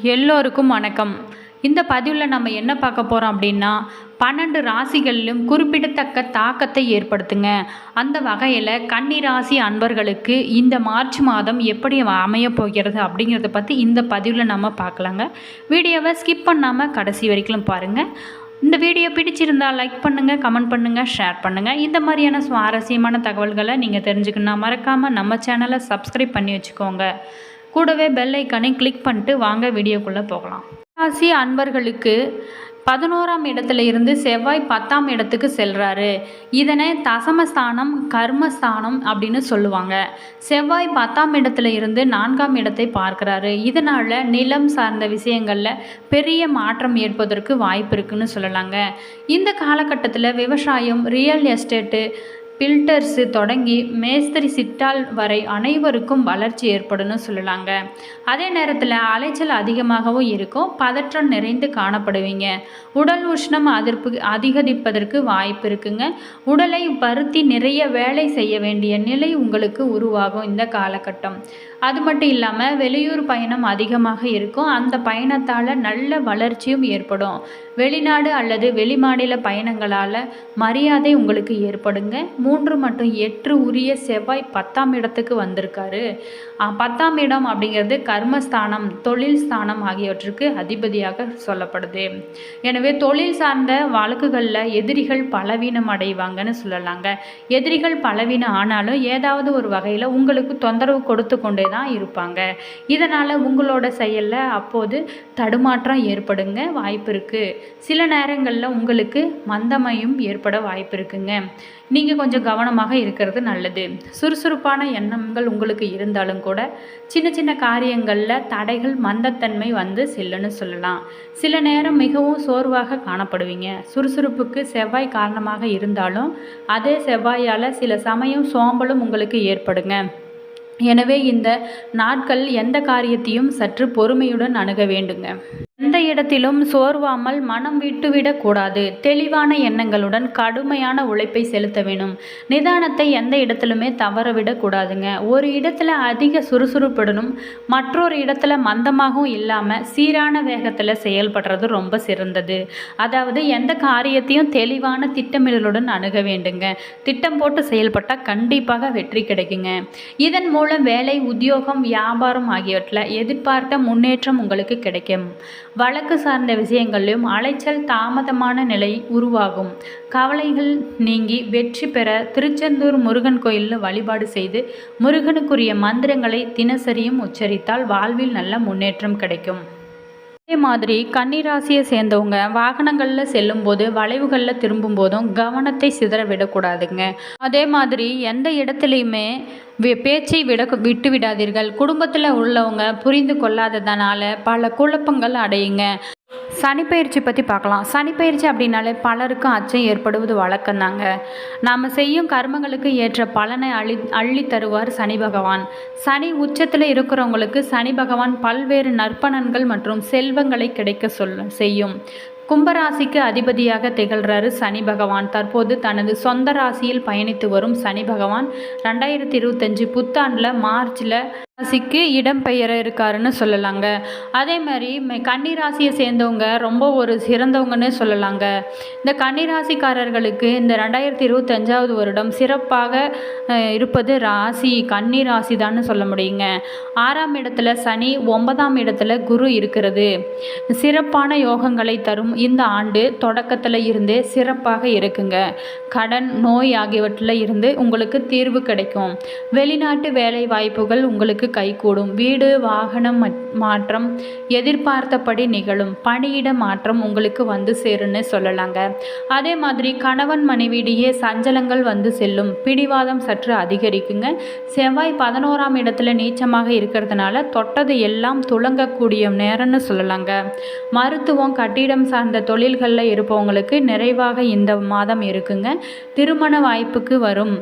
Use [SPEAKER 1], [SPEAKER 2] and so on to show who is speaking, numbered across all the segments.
[SPEAKER 1] எல்லோருக்கும் வணக்கம். இந்த பதிவில் நம்ம என்ன பார்க்க போகிறோம் அப்படின்னா பன்னெண்டு ராசிகளிலும் குறிப்பிடத்தக்க தாக்கத்தை ஏற்படுத்துங்க. அந்த வகையில் கன்னி ராசி அன்பர்களுக்கு இந்த மார்ச் மாதம் எப்படி அமைய போகிறது அப்படிங்கிறத பற்றி இந்த பதிவில் நம்ம பார்க்கலாங்க. வீடியோவை ஸ்கிப் பண்ணாமல் கடைசி வரைக்கும் பாருங்கள் இந்த வீடியோ பிடிச்சிருந்தால் லைக் பண்ணுங்கள் கமெண்ட் பண்ணுங்கள் ஷேர் பண்ணுங்கள் இந்த மாதிரியான சுவாரஸ்யமான தகவல்களை நீங்கள் தெரிஞ்சுக்கணும் மறக்காமல் நம்ம சேனலை சப்ஸ்கிரைப் பண்ணி வச்சுக்கோங்க. கூடவே பெல் ஐக்கானை கிளிக் பண்ணிட்டு வாங்க வீடியோக்குள்ளே போகலாம். ராசி அன்பர்களுக்கு பதினோராம் இடத்துல இருந்து செவ்வாய் பத்தாம் இடத்துக்கு செல்கிறாரு இதனை தசமஸ்தானம் கர்மஸ்தானம் அப்படின்னு சொல்லுவாங்க. செவ்வாய் பத்தாம் இடத்துல இருந்து நான்காம் இடத்தை பார்க்குறாரு. இதனால் நிலம் சார்ந்த விஷயங்களில் பெரிய மாற்றம் ஏற்பதற்கு வாய்ப்பு இருக்குன்னு சொல்லலாங்க. இந்த காலகட்டத்தில் விவசாயம் ரியல் எஸ்டேட்டு பில்டர்ஸு தொடங்கி மேஸ்திரி சிட்டால் வரை அனைவருக்கும் வளர்ச்சி ஏற்படும்னு சொல்லலாங்க. அதே நேரத்தில் அலைச்சல் அதிகமாகவும் இருக்கும். பதற்றம் நிறைந்து காணப்படுவீங்க. உடல் உஷ்ணம் அதிர்ப்பு அதிகரிப்பதற்கு வாய்ப்பு இருக்குங்க. உடலை பருத்தி நிறைய வேலை செய்ய வேண்டிய நிலை உங்களுக்கு உருவாகும் இந்த காலகட்டம். அது மட்டும் இல்லாமல் வெளியூர் பயணம் அதிகமாக இருக்கும். அந்த பயணத்தால் நல்ல வளர்ச்சியும் ஏற்படும். வெளிநாடு அல்லது வெளிமாநில பயணங்களால் மரியாதை உங்களுக்கு ஏற்படுங்க. மூன்று மற்றும் எட்டு உரிய செவ்வாய் பத்தாம் இடத்துக்கு வந்திருக்காரு. பத்தாம் இடம் அப்படிங்கிறது கர்மஸ்தானம் தொழில் ஸ்தானம் ஆகியவற்றுக்கு அதிபதியாக சொல்லப்படுது. எனவே தொழில் சார்ந்த வழக்குகளில் எதிரிகள் பலவீனம் அடைவாங்கன்னு சொல்லலாங்க. எதிரிகள் பலவீனம் ஆனாலும் ஏதாவது ஒரு வகையில் உங்களுக்கு தொந்தரவு கொடுத்து கொண்டே தான் இருப்பாங்க. இதனால் உங்களோட செயலில் அப்போது தடுமாற்றம் ஏற்படுங்க வாய்ப்பு இருக்குது சில நேரங்களில் உங்களுக்கு மந்தமையும் ஏற்பட வாய்ப்பு இருக்குங்க. நீங்கள் கொஞ்சம் கவனமாக இருக்கிறது நல்லது. சுறுசுறுப்பான எண்ணங்கள் உங்களுக்கு இருந்தாலும் கூட சின்ன சின்ன காரியங்களில் தடைகள் மந்தத்தன்மை வந்து செல்லுன்னு சொல்லலாம். சில நேரம் மிகவும் சோர்வாக காணப்படுவீங்க. சுறுசுறுப்புக்கு செவ்வாய் காரணமாக இருந்தாலும் அதே செவ்வாயால் சில சமயம் சோம்பலும் உங்களுக்கு ஏற்படுங்க. எனவே இந்த நாட்கள் எந்த காரியத்தையும் சற்று பொறுமையுடன் அணுக வேண்டுங்க. எந்த இடத்திலும் சோர்வாமல் மனம் விட்டுவிடக்கூடாது தெளிவான எண்ணங்களுடன் கடுமையான உழைப்பை செலுத்த வேணும் நிதானத்தை எந்த இடத்திலுமே தவறவிடக்கூடாதுங்க ஒரு இடத்துல அதிக சுறுசுறுப்புடனும் மற்றொரு இடத்துல மந்தமாகவும் இல்லாமல் சீரான வேகத்தில் செயல்படுறது ரொம்ப சிறந்தது. அதாவது எந்த காரியத்தையும் தெளிவான திட்டமிடலுடன் அணுக வேண்டுங்க. திட்டம் போட்டு செயல்பட்டால் கண்டிப்பாக வெற்றி கிடைக்குங்க. இதன் மூலம் வேலை உத்தியோகம் வியாபாரம் ஆகியவற்றில் எதிர்பார்த்த முன்னேற்றம் உங்களுக்கு கிடைக்கும். வழக்கு சார்ந்த விஷயங்களிலும் அலைச்சல் தாமதமான நிலை உருவாகும். கவலைகள் நீங்கி வெற்றி பெற திருச்செந்தூர் முருகன் கோயிலில் வழிபாடு செய்து முருகனுக்குரிய மந்திரங்களை தினசரியும் உச்சரித்தால் வாழ்வில் நல்ல முன்னேற்றம் கிடைக்கும். அதே மாதிரி கன்னிராசியை சேர்ந்தவங்க வாகனங்களில் செல்லும்போது வளைவுகளில் திரும்பும் போதும் கவனத்தை சிதற விடக்கூடாதுங்க. அதே மாதிரி எந்த இடத்துலையுமே பேச்சை விட விட்டு விடாதீர்கள். குடும்பத்தில் உள்ளவங்க புரிந்து கொள்ளாததனால பல குழப்பங்கள் அடையுங்க. சனிப்பயிற்சி பற்றி பார்க்கலாம். சனிப்பயிற்சி அப்படின்னாலே பலருக்கும் அச்சம் ஏற்படுவது வழக்கம்தாங்க. நாம் செய்யும் கர்மங்களுக்கு ஏற்ற பலனை அழி அள்ளி தருவார் சனி பகவான். சனி உச்சத்தில் இருக்கிறவங்களுக்கு சனி பகவான் பல்வேறு நற்பணன்கள் மற்றும் செல்வங்களை கிடைக்க சொல்ல செய்யும். கும்பராசிக்கு அதிபதியாக திகழ்கிறாரு சனி பகவான். தற்போது தனது சொந்த ராசியில் பயணித்து வரும் சனி பகவான். ரெண்டாயிரத்தி இருபத்தஞ்சு புத்தாண்டில் மார்ச்சில் ராசிக்கு இடம்பெயர இருக்காருன்னு சொல்லலாங்க. அதே மாதிரி கன்னிராசியை சேர்ந்தவங்க ரொம்ப ஒரு சிறந்தவங்கன்னு சொல்லலாங்க. இந்த கன்னி ராசிக்காரர்களுக்கு இந்த ரெண்டாயிரத்தி இருபத்தஞ்சாவது வருடம் சிறப்பாக இருப்பது ராசி கன்னி ராசி தான் சொல்ல முடியுங்க. ஆறாம் இடத்துல சனி ஒன்பதாம் இடத்துல குரு இருக்கிறது. சிறப்பான யோகங்களை தரும் இந்த ஆண்டு தொடக்கத்தில் இருந்தே சிறப்பாக இருக்குங்க. கடன் நோய் ஆகியவற்றில் இருந்து உங்களுக்கு தீர்வு கிடைக்கும். வெளிநாட்டு வேலை வாய்ப்புகள் உங்களுக்கு கைகூடும். வீடு வாகனம் மாற்றம் எதிர்பார்த்தபடி நிகழும். பணியிட மாற்றம் உங்களுக்கு வந்து சேருன்னு சொல்லலாங்க. அதே மாதிரி கணவன் மனைவியிடையே சஞ்சலங்கள் வந்து செல்லும். பிடிவாதம் சற்று அதிகரிக்குங்க. செவ்வாய் பதினோராம் இடத்துல நீச்சமாக இருக்கிறதுனால தொட்டது எல்லாம் துளங்கக்கூடிய நேரம்னு சொல்லலாங்க. மருத்துவம் கட்டிடம் சார்ந்த தொழில்களில் இருப்பவங்களுக்கு நிறைவாக இந்த மாதம் இருக்குங்க. திருமண வாய்ப்புக்கு வரும்.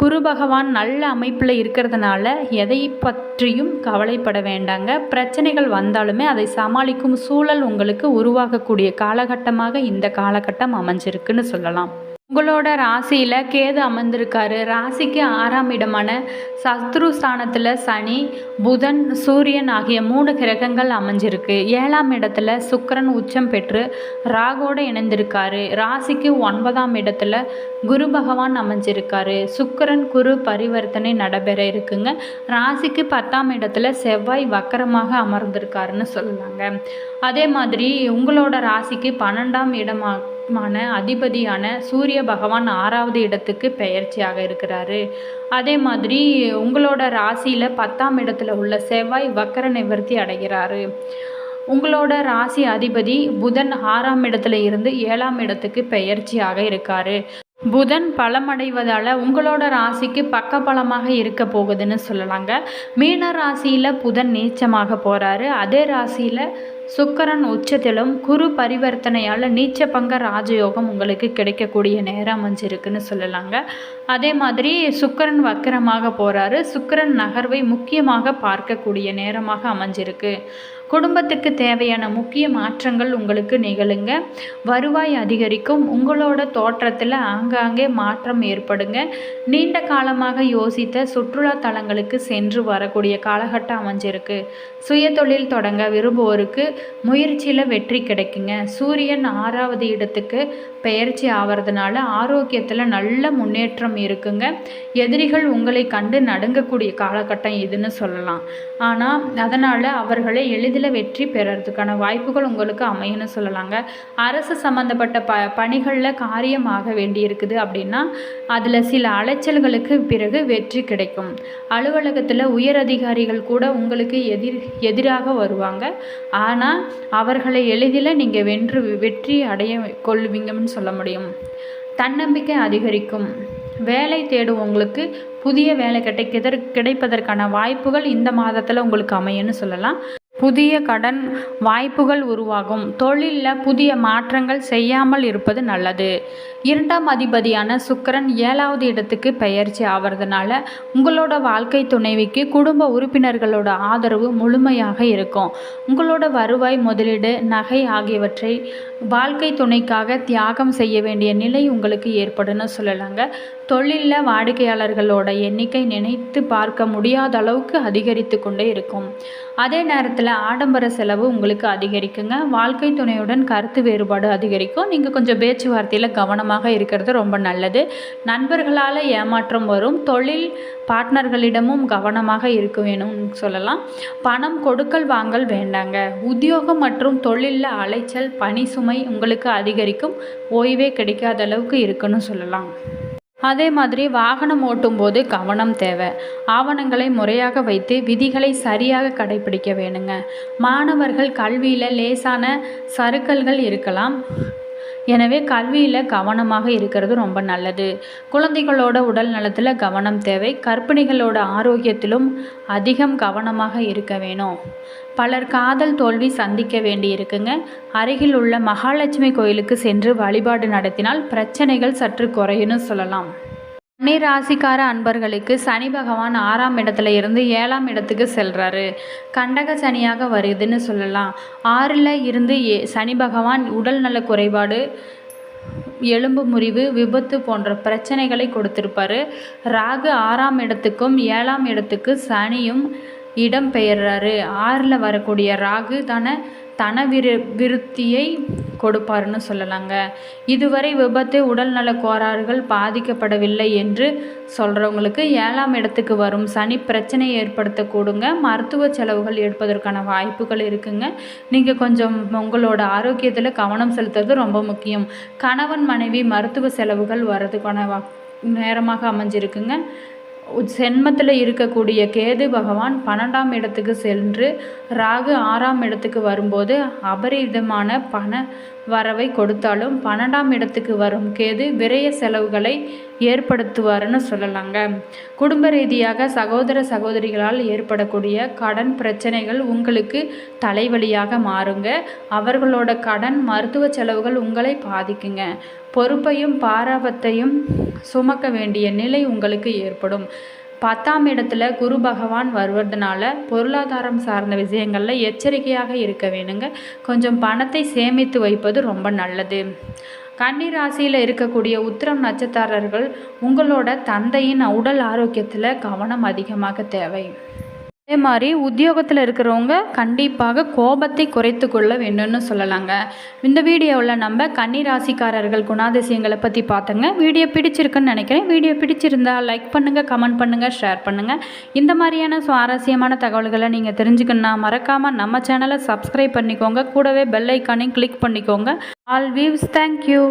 [SPEAKER 1] குரு பகவான் நல்ல அமைப்பில் இருக்கிறதுனால எதை பற்றியும் கவலைப்பட வேண்டாங்க. பிரச்சனைகள் வந்தாலுமே அதை சமாளிக்கும் சூழல் உங்களுக்கு உருவாகக்கூடிய காலகட்டமாக இந்த காலகட்டம் அமைஞ்சிருக்குன்னு சொல்லலாம். உங்களோட ராசியில் கேது அமர்ந்திருக்காரு. ராசிக்கு ஆறாம் இடமான சத்ரு ஸ்தானத்தில் சனி புதன் சூரியன் ஆகிய மூணு கிரகங்கள் அமைஞ்சிருக்கு. ஏழாம் இடத்துல சுக்கரன் உச்சம் பெற்று ராகோடு இணைந்திருக்காரு. ராசிக்கு ஒன்பதாம் இடத்துல குரு பகவான் அமைஞ்சிருக்காரு. சுக்கரன் குரு பரிவர்த்தனை நடைபெற இருக்குங்க. ராசிக்கு பத்தாம் இடத்துல செவ்வாய் வக்கரமாக அமர்ந்திருக்காருன்னு சொல்லலாங்க. அதே மாதிரி உங்களோட ராசிக்கு பன்னெண்டாம் இடமாக மான அதிபதியான சூரிய பகவான் ஆறாவது இடத்துக்கு பெயர்ச்சியாக இருக்கிறாரு. அதே மாதிரி உங்களோட ராசியில் பத்தாம் இடத்துல உள்ள செவ்வாய் வக்கர நிவர்த்தி அடைகிறாரு. உங்களோட ராசி அதிபதி புதன் ஆறாம் இடத்துல இருந்து ஏழாம் இடத்துக்கு பெயர்ச்சியாக இருக்காரு. புதன் பலமடைவதால் உங்களோட ராசிக்கு பக்கபலமாக இருக்க போகுதுன்னு சொல்லலாங்க. மீன ராசியில் புதன் நீச்சமாக போகிறாரு அதே ராசியில் சுக்கரன் உச்சத்திலும் குரு பரிவர்த்தனையால் நீச்ச பங்க ராஜயோகம் உங்களுக்கு கிடைக்கக்கூடிய நேரம் அமைஞ்சிருக்குன்னு சொல்லலாங்க. அதே மாதிரி சுக்கரன் வக்கரமாக போகிறாரு சுக்கரன் நகர்வை முக்கியமாக பார்க்கக்கூடிய நேரமாக அமைஞ்சிருக்கு. குடும்பத்துக்கு தேவையான முக்கிய மாற்றங்கள் உங்களுக்கு நிகழுங்க. வருவாய் அதிகரிக்கும். உங்களோட தோற்றத்தில் ஆங்காங்கே மாற்றம் ஏற்படுங்க. நீண்ட காலமாக யோசித்த சுற்றுலா தலங்களுக்கு சென்று வரக்கூடிய காலகட்டம் அமைஞ்சிருக்கு. சுய தொழில் தொடங்க விரும்புவோருக்கு முயற்சியில் வெற்றி கிடைக்குங்க. சூரியன் ஆறாவது இடத்துக்கு பெயர்ச்சி ஆகிறதுனால ஆரோக்கியத்தில் நல்ல முன்னேற்றம் இருக்குங்க. எதிரிகள் உங்களை கண்டு நடுங்கக்கூடிய காலகட்டம் இதுன்னு சொல்லலாம். ஆனால் அதனால் அவர்களை எளிதில் வெற்றி பெறறதுக்கான வாய்ப்புகள் உங்களுக்கு அமையும்னு சொல்லலாங்க. அரசு சம்மந்தப்பட்ட ப பணிகளில் காரியமாக வேண்டியிருக்குது அப்படின்னா அதில் சில அலைச்சல்களுக்கு பிறகு வெற்றி கிடைக்கும். அலுவலகத்தில் உயர் அதிகாரிகள் கூட உங்களுக்கு எதிர் எதிராக வருவாங்க. ஆனால் அவர்களை எளிதில் நீங்கள் வென்று வெற்றி அடைய கொள்வீங்கன்னு சொல்ல முடியும். தன்னம்பிக்கை அதிகரிக்கும். வேலை தேடுவவங்களுக்கு புதிய வேலை கிடைக்கிற கிடைப்பதற்கான வாய்ப்புகள் இந்த மாதத்தில் உங்களுக்கு அமையன்னு சொல்லலாம். புதிய கடன் வாய்ப்புகள் உருவாகும். தொழிலில் புதிய மாற்றங்கள் செய்யாமல் இருப்பது நல்லது. இரண்டாம் அதிபதியான சுக்கரன் ஏழாவது இடத்துக்கு பெயர்ச்சி ஆகிறதுனால உங்களோட வாழ்க்கை துணைவிக்கு குடும்ப உறுப்பினர்களோட ஆதரவு முழுமையாக இருக்கும். உங்களோட வருவாய் முதலீடு நகை ஆகியவற்றை வாழ்க்கை துணைக்காக தியாகம் செய்ய வேண்டிய நிலை உங்களுக்கு ஏற்படும்னு சொல்லலாங்க. தொழிலில் வாடிக்கையாளர்களோட எண்ணிக்கை நினைத்து பார்க்க முடியாத அளவுக்கு அதிகரித்து கொண்டே இருக்கும். அதே நேரத்தில் ஆடம்பர செலவு உங்களுக்கு அதிகரிக்குங்க. வாழ்க்கை துணையுடன் கருத்து வேறுபாடு அதிகரிக்கும். நீங்கள் கொஞ்சம் பேச்சுவார்த்தையில் கவனமாக இருக்கிறது ரொம்ப நல்லது. நண்பர்களால் ஏமாற்றம் வரும். தொழில் பார்ட்னர்களிடமும் கவனமாக இருக்க வேணும்னு சொல்லலாம். பணம் கொடுக்கல் வாங்கல் வேண்டாங்க. உத்தியோகம் மற்றும் தொழிலில் அலைச்சல் பணி சுமை உங்களுக்கு அதிகரிக்கும். ஓய்வே கிடைக்காத அளவுக்கு இருக்குன்னு சொல்லலாம். அதே மாதிரி வாகனம் ஓட்டும்போது கவனம் தேவை. ஆவணங்களை முறையாக வைத்து விதிகளை சரியாக கடைபிடிக்க வேணுங்க. மாணவர்கள் கல்வியில் லேசான சறுக்கல்கள் இருக்கலாம். எனவே கல்வியில் கவனமாக இருக்கிறது ரொம்ப நல்லது. குழந்தைகளோட உடல் நலத்தில் கவனம் தேவை. கற்பிணிகளோட ஆரோக்கியத்திலும் அதிகம் கவனமாக இருக்க வேணும். பலர் காதல் தோல்வி சந்திக்க வேண்டி இருக்குங்க. அருகில் உள்ள மகாலட்சுமி கோயிலுக்கு சென்று வழிபாடு நடத்தினால் பிரச்சனைகள் சற்று குறையுன்னு சொல்லலாம். கன்னி ராசிக்கார அன்பர்களுக்கு சனி பகவான் ஆறாம் இடத்துல இருந்து ஏழாம் இடத்துக்கு செல்கிறாரு கண்டக சனியாக வருதுன்னு சொல்லலாம். ஆறில் இருந்து ஏ சனி பகவான் உடல் நல குறைபாடு எலும்பு முறிவு விபத்து போன்ற பிரச்சனைகளை கொடுத்துருப்பாரு. ராகு ஆறாம் இடத்துக்கும் ஏழாம் இடத்துக்கு சனியும் இடம் பெயர்றாரு. ஆறில் வரக்கூடிய ராகு தன தன விரு விருத்தியை கொடுப்பாருன்னு சொல்லலாங்க. இதுவரை விபத்து உடல்நல கோளாறுகள் பாதிக்கப்படவில்லை என்று சொல்கிறவங்களுக்கு ஏழாம் இடத்துக்கு வரும் சனி பிரச்சனை ஏற்படுத்தக்கூடுங்க. மருத்துவ செலவுகள் எடுப்பதற்கான வாய்ப்புகள் இருக்குங்க. நீங்கள் கொஞ்சம் உங்களோட ஆரோக்கியத்தில் கவனம் செலுத்துறது ரொம்ப முக்கியம். கணவன் மனைவி மருத்துவ செலவுகள் வர்றதுக்கான நேரமாக அமைஞ்சிருக்குங்க. சென்மத்தில் இருக்கக்கூடிய கேது பகவான் பன்னெண்டாம் இடத்துக்கு சென்று ராகு ஆறாம் இடத்துக்கு வரும்போது அபரிதமான பண வரவை கொடுத்தாலும் பன்னெண்டாம் இடத்துக்கு வரும் கேது விரய செலவுகளை ஏற்படுத்துவார்னு சொல்லலாங்க. குடும்ப ரீதியாக சகோதர சகோதரிகளால் ஏற்படக்கூடிய கடன் பிரச்சனைகள் உங்களுக்கு தலைவலியாக மாறுங்க. அவர்களோட கடன் மருத்துவ செலவுகள் உங்களை பாதிக்குங்க. பொறுப்பையும் பாராபத்தையும் சுமக்க வேண்டிய நிலை உங்களுக்கு ஏற்படும். பத்தாம் இடத்துல குரு பகவான் வருவதனால பொருளாதாரம் சார்ந்த விஷயங்களில் எச்சரிக்கையாக இருக்க வேணுங்க. கொஞ்சம் பணத்தை சேமித்து வைப்பது ரொம்ப நல்லது. கன்னி ராசியில் இருக்கக்கூடிய உத்திரம் நட்சத்திரர்கள் உங்களோட தந்தையின் உடல் ஆரோக்கியத்தில் கவனம் அதிகமாக தேவை. அதே மாதிரி உத்தியோகத்தில் இருக்கிறவங்க கண்டிப்பாக கோபத்தை குறைத்து கொள்ள வேண்டும்னு சொல்லலாங்க. இந்த வீடியோவில் நம்ம கன்னி ராசிக்காரர்கள் குணாதிசயங்களை பற்றி பார்த்தோங்க. வீடியோ பிடிச்சிருக்குன்னு நினைக்கிறேன். வீடியோ பிடிச்சிருந்தா லைக் பண்ணுங்கள் கமெண்ட் பண்ணுங்கள் ஷேர் பண்ணுங்கள் இந்த மாதிரியான சுவாரஸ்யமான தகவல்களை நீங்கள் தெரிஞ்சுக்கணுன்னா மறக்காமல் நம்ம சேனலை சப்ஸ்கிரைப் பண்ணிக்கோங்க. கூடவே பெல் ஐக்கானையும் கிளிக் பண்ணிக்கோங்க. All views thank you